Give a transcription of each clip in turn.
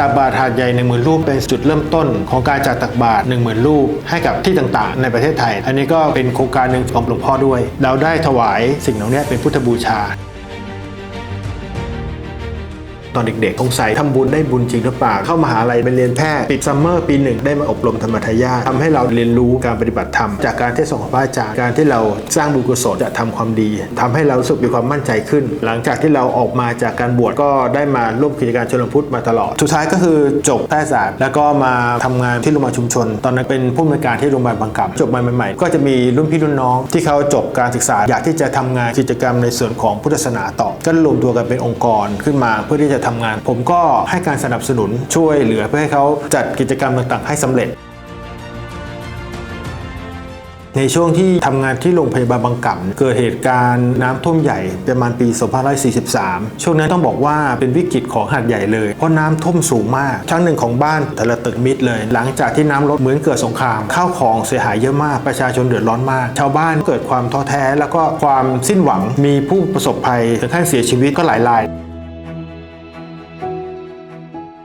ตักบาตรถาดใหญ่1 0,000รูปเป็นจุดเริ่มต้นของการจัดตักบาตร1 0,000รูปให้กับที่ต่างๆ ในประเทศไทย อันนี้ก็เป็นโครงการหนึ่งของหลวงพ่อด้วย เราได้ถวายสิ่งเหล่านี้เป็นพุทธบูชา ตอนเด็กๆสงสัยทำบุญได้บุญจริงหรือเปล่าเข้ามหาลัยไปเรียนแพทย์ปิดซัมเมอร์ปีหนึ่งได้มาอบรมธรรมทายาททำให้เราเรียนรู้การปฏิบัติธรรม จากการเทศน์ของพระอาจารย์การที่เราสร้างบุญกุศลจะทำความดีทำให้เราสึกมีความมั่นใจขึ้น หลังจากที่เราออกมาจากการบวชก็ได้มาร่วมกิจการชลพุทธมาตลอด สุดท้ายก็คือจบแพทยศาสตร์ แล้วก็มาทำงานที่โรงพยาบาลชุมชน ตอนนั้นเป็นผู้อำนวยการที่โรงพยาบาลบางกำจบมาใหม่ๆ ก็จะมีรุ่นพี่รุ่นน้อง ที่เขาจบการศึกษาอยากที่จะทำงานกิจกรรมในส่วนของพุทธศาสนาต่อก็รวมตัวกันเป็นองค์กรขึ้นมาเพื่อที่จะทำงาน ผมก็ให้การสนับสนุนช่วยเหลือเพื่อให้เขาจัดกิจกรรมต่างๆ ให้สำเร็จในช่วงที่ทำงานที่โรงพยาบาลบางกำเกิดเหตุการณ์น้ำท่วมใหญ่ประมาณปี 2543 ช่วงนั้นต้องบอกว่าเป็นวิกฤตของหาดใหญ่เลย เพราะน้ำท่วมสูงมากชั้นหนึ่งของบ้านแต่ละตึกมิดเลย หลังจากที่น้ำลดเหมือนเกิดสงคราม ข้าวของเสียหายเยอะมาก ประชาชนเดือดร้อนมาก ชาวบ้านเกิดความท้อแท้ แล้วก็ความสิ้นหวังมีผู้ประสบภัยถึงขั้นเสียชีวิตก็หลายราย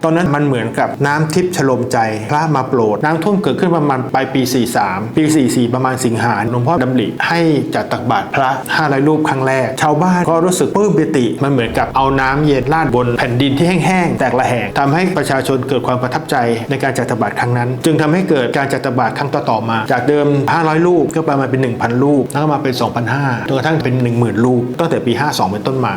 ตอนนั้นมันเหมือนกับน้ำทิพย์ฉลมใจพระมาโปรดน้ำท่วมเกิดขึ้นประมาณปลายปี 43 ปี 44 ประมาณสิงหาหลวงพ่อดำริให้จัดตักบาตรพระ500รูปครั้งแรก ชาวบ้านก็รู้สึกปลื้มปิติ มันเหมือนกับเอาน้ำเย็นราดบนแผ่นดินที่แห้งๆแตกระแหงทำให้ประชาชนเกิดความประทับใจในการจัดตักบาตรครั้งนั้น จึงทำให้เกิดการจัดตักบาตรครั้งต่อๆมา จากเดิม 500 รูปก็ประมาณเป็น 1,000 รูปแล้วก็มาเป็น 2,500จนกระทั่งเป็น 10,000 รูปตั้งแต่ปี 52 เป็นต้นมา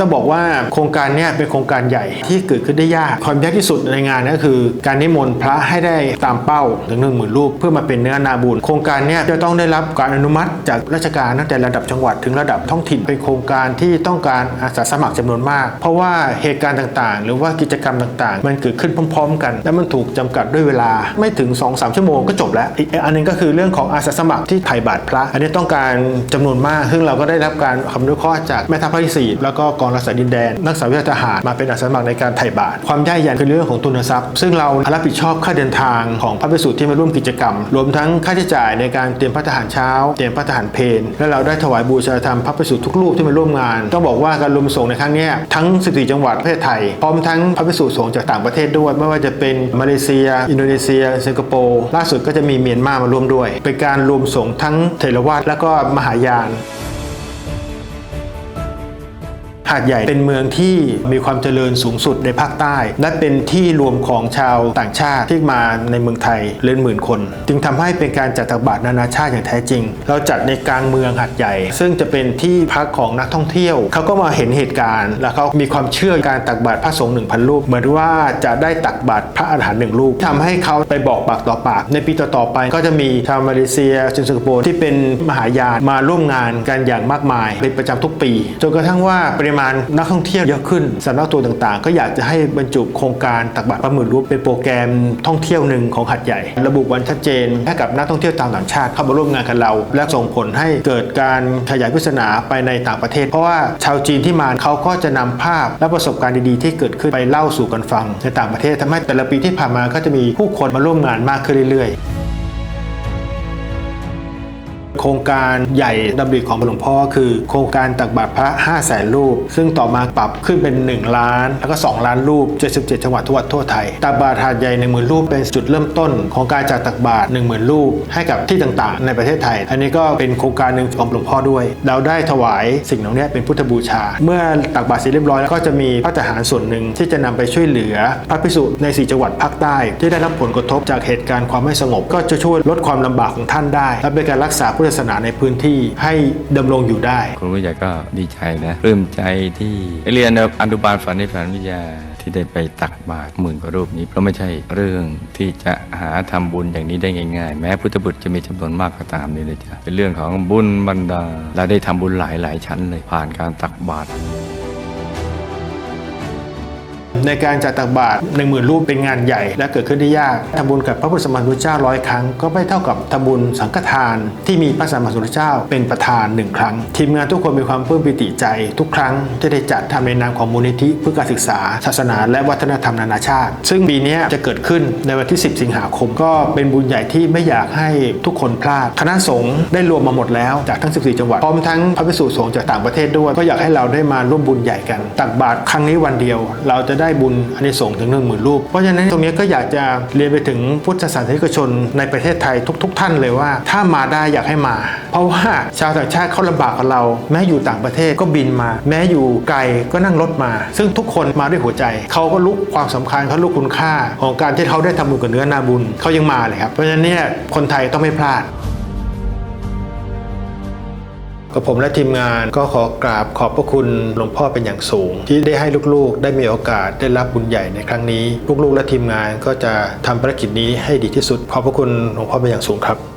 ต้องบอกว่าโครงการนี้เป็นโครงการใหญ่ที่เกิดขึ้นได้ยาก ความยากที่สุดในงานก็คือ การนิมนต์พระให้ได้ตามเป้าถึงหนึ่งหมื่นรูปเพื่อมาเป็นเนื้อนาบุญ โครงการนี้จะต้องได้รับการอนุมัติจากราชการตั้งแต่ระดับจังหวัดถึงระดับท้องถิ่นเป็นโครงการที่ต้องการอาสาสมัครจำนวนมาก เพราะว่าเหตุการณ์ต่างๆ หรือว่ากิจกรรมต่างๆ มันเกิดขึ้นพร้อม ๆ กัน และมันถูกจำกัดด้วยเวลาไม่ถึง 2-3 ชั่วโมงก็จบแล้วอีกอันหนึงก็คือเรื่องของอาสาสมัครที่ไถ่บาตรพระ อันนี้ต้องการจำนวนมากซึ่งเราก็ได้รับการคำนุเคราะห์จากแม่ทัพภาคที่สี่แล้วก็กองรักษาดินแดน นักศึกษาวิชาทหารมาเป็นอาสาสมัครในการไถ่บาตรความยากเย็นคือเรื่องของทุนทรัพย์ ซึ่งเรารับผิดชอบค่าเดินทางของพระภิกษุที่มาร่วมกิจกรรม รวมทั้งค่าใช้จ่ายในการเตรียมพระทหารเช้า เตรียมพระทหารเพลและเราได้ถวายบูชาธรรมพระภิกษุทุกรูปที่มาร่วมงาน ต้องบอกว่าการรวมส่งในครั้งนี้ทั้ง 14 จังหวัดประเทศไทย พร้อมทั้งพระภิกษุสงฆ์จากต่างประเทศด้วย ไม่ว่าจะเป็นมาเลเซีย อินโดนีเซีย สิงคโปร์ล่าสุดก็จะมีเมียนมามาร่วมด้วย เป็นการรวมส่งทั้งเทรวาสและก็มหายาน หาดใหญ่เป็นเมืองที่มีความเจริญสูงสุดในภาคใต้ และเป็นที่รวมของชาวต่างชาติที่มาในเมืองไทยเล่นหมื่นคน จึงทำให้เป็นการจัดตักบาตรนานาชาติอย่างแท้จริง เราจัดในกลางเมืองหาดใหญ่ ซึ่งจะเป็นที่พักของนักท่องเที่ยว เขาก็มาเห็นเหตุการณ์ แล้วเขามีความเชื่อการตักบาตรพระสงฆ์หนึ่งพันรูป เหมือนว่าจะได้ตักบาตรพระอรหันต์หนึ่งรูปทำให้เขาไปบอกปากต่อปาก ในปีต่อๆไป ก็จะมีชาวมาเลเซียสิงคโปร์ที่เป็นมหายานมาร่วมงานกันอย่างมากมายเป็นประจำทุกปีจนกระทั่งว่าปริมาณนักท่องเที่ยวเยอะขึ้นสำนักตัวต่างๆ ก็อยากจะให้บรรจุโครงการตักบาตรพระหมื่นรูปเป็นโปรแกรมท่องเที่ยวหนึ่งของหัดใหญ่ ระบุวันชัดเจนให้กับนักท่องเที่ยวต่างต่างชาติเข้ามาร่วมงานกับเรา และส่งผลให้เกิดการขยายพุทธศาสนาไปในต่างประเทศ เพราะว่าชาวจีนที่มาเขาก็จะนำภาพและประสบการณ์ดีๆ ที่เกิดขึ้นไปเล่าสู่กันฟังในต่างประเทศทำให้แต่ละปีที่ผ่านมาก็จะมีผู้คนมาร่วมงานมากขึ้นเรื่อยๆ โครงการใหญ่ดำริของหลวงพ่อคือโครงการตักบาตรพระ 5 0 0แสนรูป ซึ่งต่อมาปรับขึ้นเป็น 1 ล้าน แล้วก็ 2 ล้านรูป 77 จังหวัดทั่วทั่วไทย ตักบาตรหาดใหญ่ 1 0,000 รูปเป็นจุดเริ่มต้น ของการจัดตักบาตร1 0,000 รูป ให้กับที่ต่างๆ ในประเทศไทย อันนี้ก็เป็นโครงการหนึ่งของหลวงพ่อด้วย เราได้ถวายสิ่งเหล่านี้เป็นพุทธบูชา เมื่อตักบาตรเสร็จเรียบร้อยแล้วก็จะมีพระทหารส่วนหนึ่งที่จะนำไปช่วยเหลือพระภิกษุใน 4 จังหวัดภาคใต้ ที่ได้รับผลกระทบจากเหตุการณ์ความไม่สงบ ก็จะช่วยลดความลำบากของท่านได้และเป็นการรักษาพุทธศาสนาในพื้นที่ให้ดำรงอยู่ได้ คุณผู้ใหญ่ก็ดีใจนะปลื้มใจที่เรียนอนุบาลฝันในฝันวิทยาที่ได้ไปตักบาตรหมื่นกว่ารูปนี้เพราะไม่ใช่เรื่องที่จะหาทำบุญอย่างนี้ได้ง่ายๆ แม้พุทธบุตรจะมีจำนวนมากก็ตามนี่เลยจ้ะเป็นเรื่องของบุญบรรดาและได้ทำบุญหลายหลายๆชั้นเลยผ่านการตักบาตร ในการจัดตักบาตรหนึ่งหมื่นรูปเป็นงานใหญ่ และเกิดขึ้นได้ยากทำบุญกับพระพุทธสมมานุเจ้าร้อยครั้ง ก็ไม่เท่ากับทำบุญสังฆทาน ที่มีพระสัมมาสัมพุทธเจ้าเป็นประธานหนึ่งครั้ง ทีมงานทุกคนมีความปลื้มปิติใจ ทุกครั้งที่ได้จัดทำในนามของมูลนิธิเพื่อการศึกษา ศาสนาและวัฒนธรรมนานาชาติ ซึ่งปีนี้จะเกิดขึ้นในวันที่ 10 สิงหาคม ก็เป็นบุญใหญ่ที่ไม่อยากให้ทุกคนพลาด คณะสงฆ์ได้รวมมาหมดแล้วจากทั้ง 14 จังหวัด พร้อมทั้งพระภิกษุสงฆ์จากต่างประเทศด้วย ก็อยากให้เราได้มาร่วมบุญใหญ่กัน ตักบาตรครั้งนี้วันเดียว เราจะได้ได้บุญอานิสงส์ถึง 1 0,000รูป เพราะฉะนั้นตรงนี้ก็อยากจะเรียนไปถึงพุทธศาสนิกชนในประเทศไทยทุก ๆ ท่านเลยว่า ถ้ามาได้อยากให้มา เพราะว่าชาวต่างชาติเขาลำบากกับเรา แม้อยู่ต่างประเทศก็บินมา แม้อยู่ไกลก็นั่งรถมา ซึ่งทุกคนมาด้วยหัวใจ เขาก็รู้ความสำคัญเขารู้คุณค่า ของการที่เขาได้ทำบุญกับเนื้อนาบุญเขายังมาเลยครับเพราะฉะนั้นเนี่ยคนไทยต้องไม่พลาด กับผมและทีมงานก็ขอกราบขอบพระคุณหลวงพ่อเป็นอย่างสูง ที่ได้ให้ลูกๆ ได้มีโอกาสได้รับบุญใหญ่ในครั้งนี้ ลูกๆ และทีมงานก็จะทำภารกิจนี้ให้ดีที่สุดขอบพระคุณหลวงพ่อเป็นอย่างสูงครับ